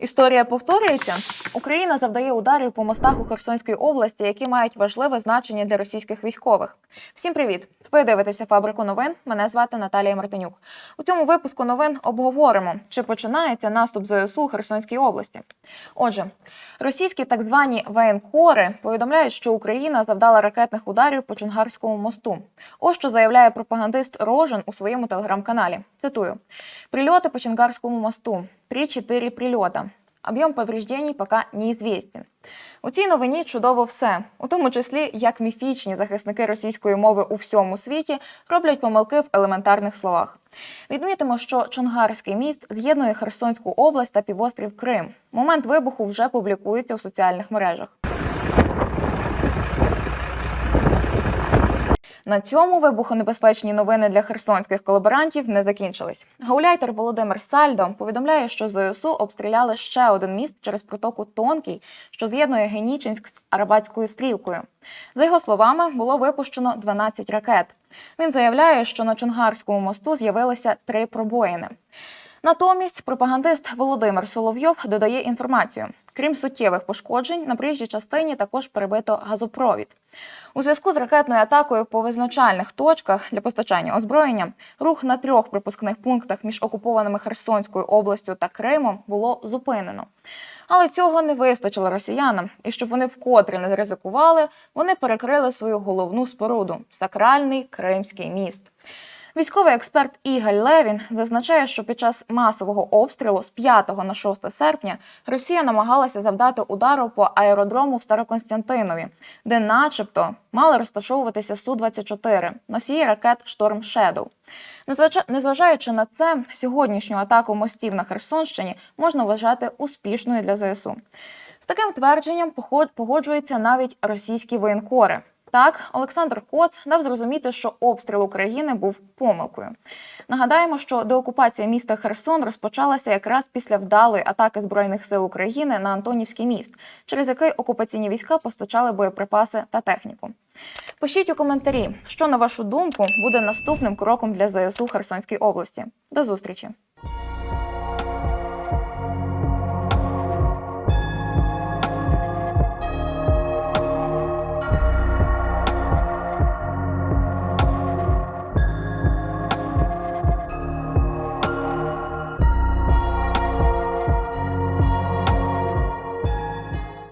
Історія повторюється. Україна завдає ударів по мостах у Херсонській області, які мають важливе значення для російських військових. Всім привіт! Ви дивитеся фабрику новин. Мене звати Наталія Мартинюк. У цьому випуску новин обговоримо, чи починається наступ ЗСУ у Херсонській області. Отже, російські так звані воєнкори повідомляють, що Україна завдала ракетних ударів по Чонгарському мосту. Ось що заявляє пропагандист Рожен у своєму телеграм-каналі. Цитую: прильоти по Чонгарському мосту. 3-4 прильота. Об'єм повреждень поки неізвістен. У цій новині чудово все, у тому числі як міфічні захисники російської мови у всьому світі роблять помилки в елементарних словах. Відмітимо, що Чонгарський міст з'єднує Херсонську область та півострів Крим. Момент вибуху вже публікується у соціальних мережах. На цьому вибухонебезпечні новини для херсонських колаборантів не закінчились. Гауляйтер Володимир Сальдо повідомляє, що ЗСУ обстріляли ще один міст через протоку Тонкий, що з'єднує Генічинськ з Арабатською стрілкою. За його словами, було випущено 12 ракет. Він заявляє, що на Чонгарському мосту з'явилися три пробоїни. Натомість пропагандист Володимир Соловйов додає інформацію. Крім суттєвих пошкоджень, на проїжджій частині також перебито газопровід. У зв'язку з ракетною атакою по визначальних точках для постачання озброєння рух на трьох пропускних пунктах між окупованими Херсонською областю та Кримом було зупинено. Але цього не вистачило росіянам, і щоб вони вкотре не ризикували, вони перекрили свою головну споруду сакральний Кримський міст. Військовий експерт Ігор Левін зазначає, що під час масового обстрілу з 5 на 6 серпня Росія намагалася завдати удару по аеродрому в Староконстянтинові, де, начебто, мали розташовуватися Су-24 носії ракет Шторм Шедоу. Незважаючи на це, сьогоднішню атаку мостів на Херсонщині можна вважати успішною для ЗСУ. З таким твердженням погоджуються навіть російські воєнкори. Так, Олександр Коц дав зрозуміти, що обстріл України був помилкою. Нагадаємо, що деокупація міста Херсон розпочалася якраз після вдалої атаки збройних сил України на Антонівський міст, через який окупаційні війська постачали боєприпаси та техніку. Пишіть у коментарі, що на вашу думку буде наступним кроком для ЗСУ Херсонській області. До зустрічі!